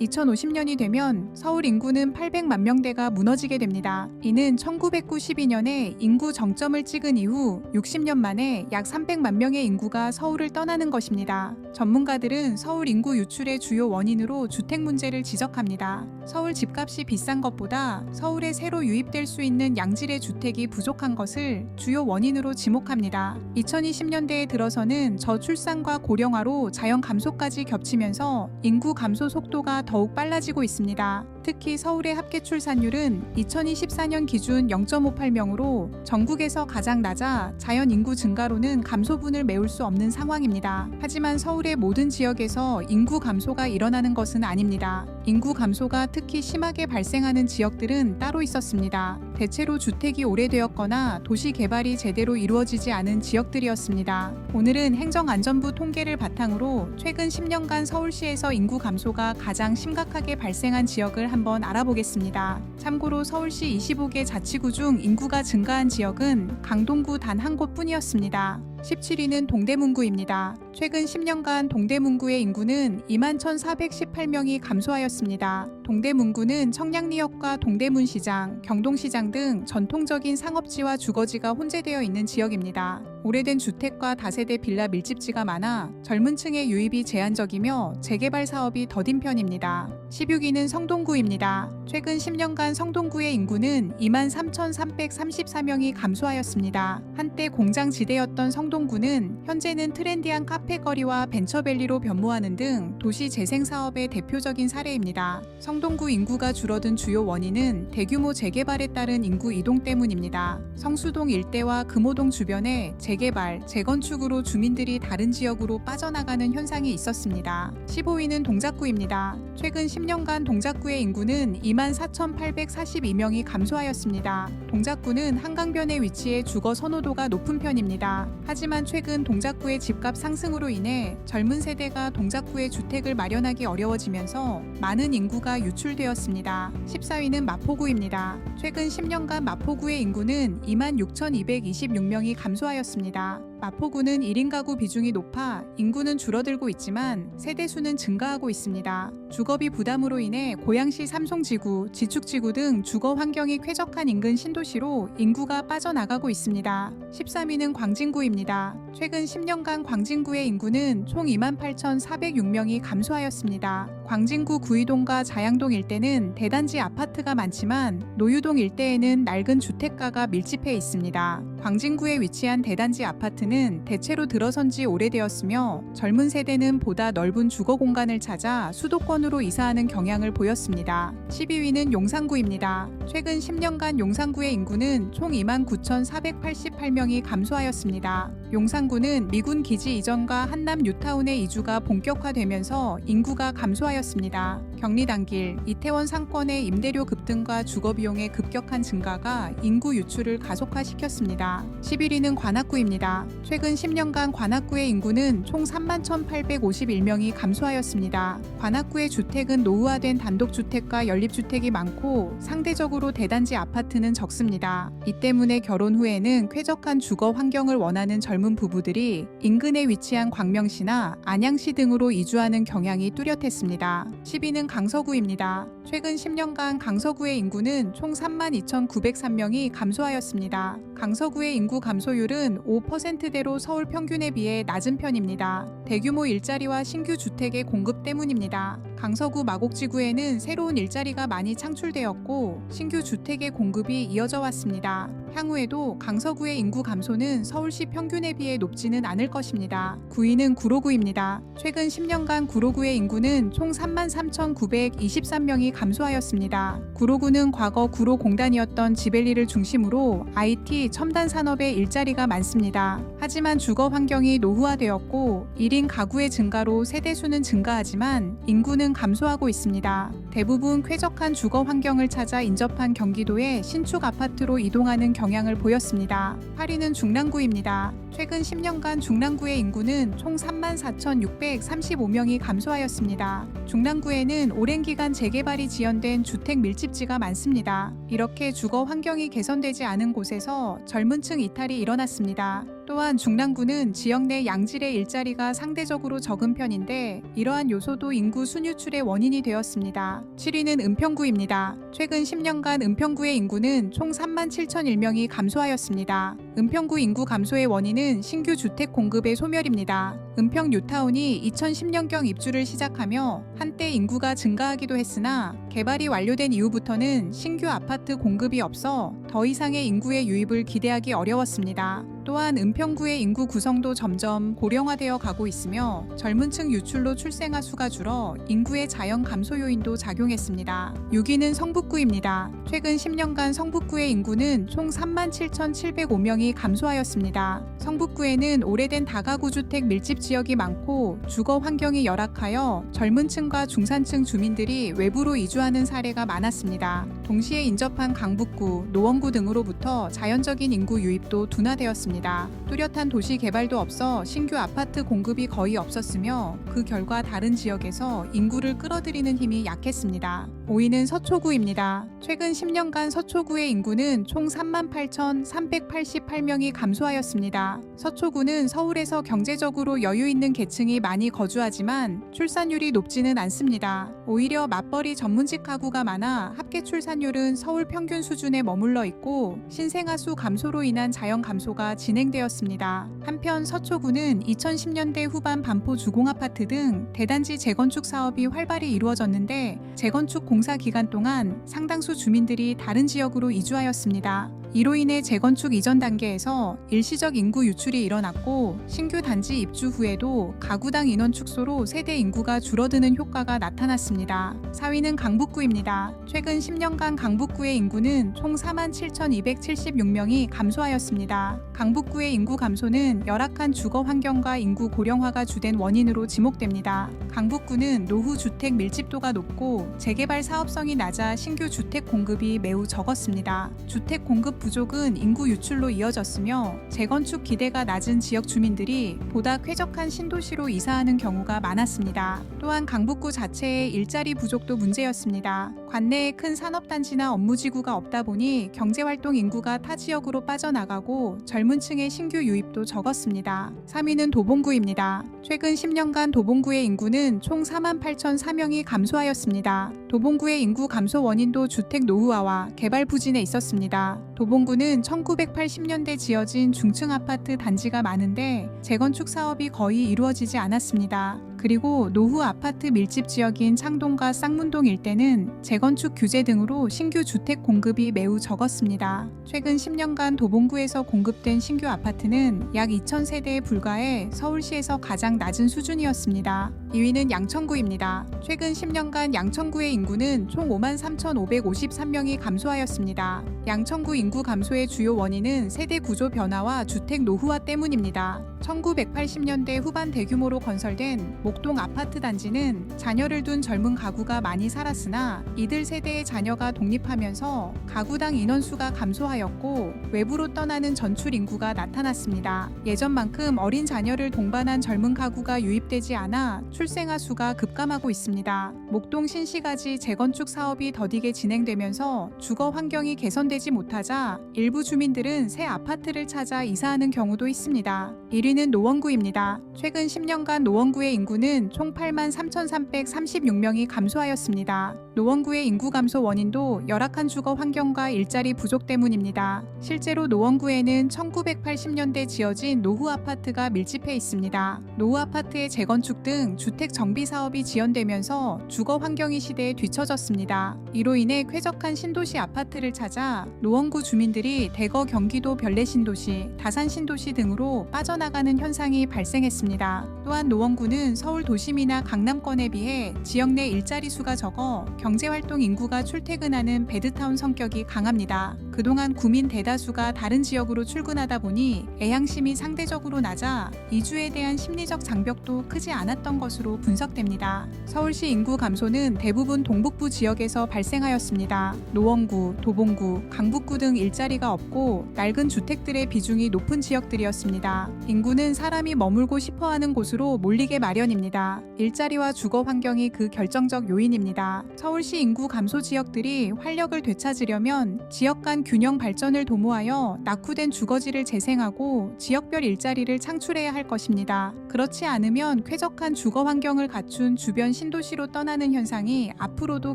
2050년이 되면 서울 인구는 800만 명대가 무너지게 됩니다. 이는 1992년에 인구 정점을 찍은 이후 60년 만에 약 300만 명의 인구가 서울을 떠나는 것입니다. 전문가들은 서울 인구 유출의 주요 원인으로 주택 문제를 지적합니다. 서울 집값이 비싼 것보다 서울에 새로 유입될 수 있는 양질의 주택이 부족한 것을 주요 원인으로 지목합니다. 2020년대에 들어서는 저출산과 고령화로 자연 감소까지 겹치면서 인구 감소 속도가 더욱 빨라지고 있습니다. 특히 서울의 합계 출산율은 2024년 기준 0.58명으로 전국에서 가장 낮아 자연 인구 증가로는 감소분을 메울 수 없는 상황입니다. 하지만 서울의 모든 지역에서 인구 감소가 일어나는 것은 아닙니다. 인구 감소가 특히 심하게 발생하는 지역들은 따로 있었습니다. 대체로 주택이 오래되었거나 도시 개발이 제대로 이루어지지 않은 지역들이었습니다. 오늘은 행정안전부 통계를 바탕으로 최근 10년간 서울시에서 인구 감소가 가장 심각하게 발생한 지역을 한번 알아보겠습니다. 참고로 서울시 25개 자치구 중 인구가 증가한 지역은 강동구 단 한 곳뿐이었습니다. 17위는 동대문구입니다. 최근 10년간 동대문구의 인구는 21,418명이 감소하였습니다. 동대문구는 청량리역과 동대문시장, 경동시장 등 전통적인 상업지와 주거지가 혼재되어 있는 지역입니다. 오래된 주택과 다세대 빌라 밀집지가 많아 젊은 층의 유입이 제한적이며 재개발 사업이 더딘 편입니다. 16위는 성동구입니다. 최근 10년간 성동구의 인구는 23,334명이 감소하였습니다. 한때 공장 지대였던 성동구는 현재는 트렌디한 카페 거리와 벤처밸리로 변모하는 등 도시 재생 사업의 대표적인 사례입니다. 성동구 인구가 줄어든 주요 원인은 대규모 재개발에 따른 인구 이동 때문입니다. 성수동 일대와 금호동 주변에 재 개발, 재건축으로 주민들이 다른 지역으로 빠져나가는 현상이 있었습니다. 15위는 동작구입니다. 최근 10년간 동작구의 인구는 24,842명이 감소하였습니다. 동작구는 한강변에 위치해 주거 선호도가 높은 편입니다. 하지만 최근 동작구의 집값 상승으로 인해 젊은 세대가 동작구에 주택을 마련하기 어려워지면서 많은 인구가 유출되었습니다. 14위는 마포구입니다. 최근 10년간 마포구의 인구는 26,226명이 감소하였습니다. 마 포구는 1인 가구 비중이 높아 인구는 줄어들고 있지만 세대 수는 증가하고 있습니다. 주거비 부담으로 인해 고양시 삼송지구, 지축지구 등 주거 환경이 쾌적한 인근 신도시로 인구가 빠져나가고 있습니다. 13위는 광진구입니다. 최근 10년간 광진구의 인구는 총 28,406명이 감소하였습니다. 광진구 구이동과 자양동 일대는 대단지 아파트가 많지만 노유동 일대에는 낡은 주택가가 밀집해 있습니다. 광진구에 위치한 대단지 아파트는 대체로 들어선 지 오래되었으며 젊은 세대는 보다 넓은 주거 공간을 찾아 수도권으로 이사하는 경향을 보였습니다. 12위는 용산구입니다. 최근 10년간 용산구의 인구는 총 29,488명이 감소하였습니다. 용산구는 미군 기지 이전과 한남 뉴타운의 이주가 본격화되면서 인구가 감소하였습니다. 경리단길, 이태원 상권의 임대료 급등과 주거 비용의 급격한 증가가 인구 유출을 가속화시켰습니다. 11위는 관악구입니다. 최근 10년간 관악구의 인구는 총 31,851명이 감소하였습니다. 관악구의 주택은 노후화된 단독주택과 연립주택이 많고 상대적으로 대단지 아파트는 적습니다. 이 때문에 결혼 후에는 쾌적한 주거 환경을 원하는 젊은 부부들이 인근에 위치한 광명시나 안양시 등으로 이주하는 경향이 뚜렷했습니다. 10위는 강서구입니다. 최근 10년간 강서구의 인구는 총 32,903명이 감소하였습니다. 강서구의 인구 감소율은 5%대로 서울 평균에 비해 낮은 편입니다. 대규모 일자리와 신규 주택의 공급 때문입니다. 강서구 마곡지구에는 새로운 일자리가 많이 창출되었고 신규 주택의 공급이 이어져 왔습니다. 향후에도 강서구의 인구 감소는 서울시 평균에 비해 높지는 않을 것입니다. 9위는 구로구입니다. 최근 10년간 구로구의 인구는 총 33,923명이 감소하였습니다. 구로구는 과거 구로공단이었던 지벨리를 중심으로 IT, 첨단 산업의 일자리가 많습니다. 하지만 주거 환경이 노후화되었고 1인 가구의 증가로 세대 수는 증가하지만 인구는 감소하고 있습니다. 대부분 쾌적한 주거 환경을 찾아 인접한 경기도의 신축 아파트로 이동하는 경향을 보였습니다. 8위는 중랑구입니다. 최근 10년간 중랑구의 인구는 총 34,635명이 감소하였습니다. 중랑구에는 오랜 기간 재개발이 지연된 주택 밀집지가 많습니다. 이렇게 주거 환경이 개선되지 않은 곳에서 젊은 층 이탈이 일어났습니다. 또한 중랑구는 지역 내 양질의 일자리가 상대적으로 적은 편인데 이러한 요소도 인구 순유출의 원인이 되었습니다. 7위는 은평구입니다. 최근 10년간 은평구의 인구는 총 3만 7천 1명이 감소하였습니다. 은평구 인구 감소의 원인은 신규 주택 공급의 소멸입니다. 은평 뉴타운이 2010년경 입주를 시작하며 한때 인구가 증가하기도 했으나 개발이 완료된 이후부터는 신규 아파트 공급이 없어 더 이상의 인구의 유입을 기대하기 어려웠습니다. 또한 은평구의 인구 구성도 점점 고령화되어 가고 있으며 젊은 층 유출로 출생아 수가 줄어 인구의 자연 감소 요인도 작용했습니다. 6위는 성북구입니다. 최근 10년간 성북구의 인구는 총 37,705명이 감소하였습니다. 성북구에는 오래된 다가구 주택 밀집 지역이 많고 주거 환경이 열악하여 젊은 층과 중산층 주민들이 외부로 이주하는 사례가 많았습니다. 동시에 인접한 강북구, 노원구 등으로부터 자연적인 인구 유입도 둔화되었습니다. 뚜렷한 도시 개발도 없어 신규 아파트 공급이 거의 없었으며 그 결과 다른 지역에서 인구를 끌어들이는 힘이 약했습니다. 있습니다. 5위는 서초구입니다. 최근 10년간 서초구의 인구는 총 38,388명이 감소하였습니다. 서초구는 서울에서 경제적으로 여유 있는 계층이 많이 거주하지만 출산율이 높지는 않습니다. 오히려 맞벌이 전문직 가구가 많아 합계 출산율은 서울 평균 수준에 머물러 있고 신생아 수 감소로 인한 자연 감소가 진행되었습니다. 한편 서초구는 2010년대 후반 반포 주공아파트 등 대단지 재건축 사업이 활발히 이루어졌는데 재건축 공사 기간 동안 상당수 주민들이 다른 지역으로 이주하였습니다. 이로 인해 재건축 이전 단계에서 일시적 인구 유출이 일어났고 신규 단지 입주 후에도 가구당 인원 축소로 세대 인구가 줄어드는 효과가 나타났습니다. 4위는 강북구입니다. 최근 10년간 강북구의 인구는 총 47,276명이 감소하였습니다. 강북구의 인구 감소는 열악한 주거 환경과 인구 고령화가 주된 원인으로 지목됩니다. 강북구는 노후 주택 밀집도가 높고 재개발 사업성이 낮아 신규 주택 공급이 매우 적었습니다. 주택 공급 부족은 인구 유출로 이어졌으며 재건축 기대가 낮은 지역 주민들이 보다 쾌적한 신도시로 이사하는 경우가 많았습니다. 또한 강북구 자체의 일자리 부족도 문제였습니다. 관내에 큰 산업단지나 업무지구가 없다 보니 경제활동 인구가 타 지역으로 빠져나가고 젊은 층의 신규 유입도 적었습니다. 3위는 도봉구입니다. 최근 10년간 도봉구의 인구는 총 4만 8,004명이 감소하였습니다. 도봉구의 인구 감소 원인도 주택 노후화와 개발 부진에 있었습니다. 도봉구는 1980년대 지어진 중층 아파트 단지가 많은데 재건축 사업이 거의 이루어지지 않았습니다. 그리고 노후 아파트 밀집 지역인 창동과 쌍문동 일대는 재건축 규제 등으로 신규 주택 공급이 매우 적었습니다. 최근 10년간 도봉구에서 공급된 신규 아파트는 약 2,000세대에 불과해 서울시에서 가장 낮은 수준이었습니다. 2위는 양천구입니다. 최근 10년간 양천구의 인구는 총 5만 3,553명이 감소하였습니다. 양천구 인구 감소의 주요 원인은 세대 구조 변화와 주택 노후화 때문입니다. 1980년대 후반 대규모로 건설된 목동 아파트 단지는 자녀를 둔 젊은 가구가 많이 살았으나 이들 세대의 자녀가 독립하면서 가구당 인원수가 감소하였고 외부로 떠나는 전출 인구가 나타났습니다. 예전만큼 어린 자녀를 동반한 젊은 가구가 유입되지 않아 출생아 수가 급감하고 있습니다. 목동 신시가지 재건축 사업이 더디게 진행되면서 주거 환경이 개선되지 못하자 일부 주민들은 새 아파트를 찾아 이사하는 경우도 있습니다. 1위는 노원구입니다. 최근 10년간 노원구의 인구는 총 8만 3,336명이 감소하였습니다. 노원구의 인구 감소 원인도 열악한 주거 환경과 일자리 부족 때문입니다. 실제로 노원구에는 1980년대 지어진 노후 아파트가 밀집해 있습니다. 노후 아파트의 재건축 등 주택 정비 사업이 지연되면서 주거 환경이 시대에 뒤처졌습니다. 이로 인해 쾌적한 신도시 아파트를 찾아 노원구 주민들이 대거 경기도 별내 신도시, 다산 신도시 등으로 빠져나가는 현상이 발생했습니다. 또한 노원구는 서울 도심이나 강남권에 비해 지역 내 일자리 수가 적어 경제활동 인구가 출퇴근하는 베드타운 성격이 강합니다. 그동안 구민 대다수가 다른 지역으로 출근하다 보니 애향심이 상대적으로 낮아 이주에 대한 심리적 장벽도 크지 않았던 것으로 분석됩니다. 서울시 인구 감소는 대부분 동북부 지역에서 발생하였습니다. 노원구, 도봉구, 강북구 등 일자리가 없고 낡은 주택들의 비중이 높은 지역들이었습니다. 인구는 사람이 머물고 싶어 하는 곳으로 몰리게 마련입니다. 일자리와 주거 환경이 그 결정적 요인입니다. 서울시 인구 감소 지역들이 활력을 되찾으려면 지역 간 균형 발전을 도모하여 낙후된 주거지를 재생하고 지역별 일자리를 창출해야 할 것입니다. 그렇지 않으면 쾌적한 주거 환경을 갖춘 주변 신도시로 떠나는 현상이 앞으로도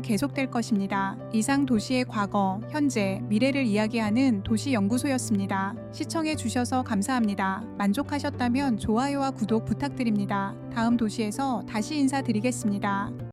계속될 것입니다. 이상 도시의 과거, 현재, 미래를 이야기하는 도시연구소였습니다. 시청해 주셔서 감사합니다. 만족하셨다면 좋아요와 구독 부탁드립니다. 다음 도시에서 다시 인사드리겠습니다.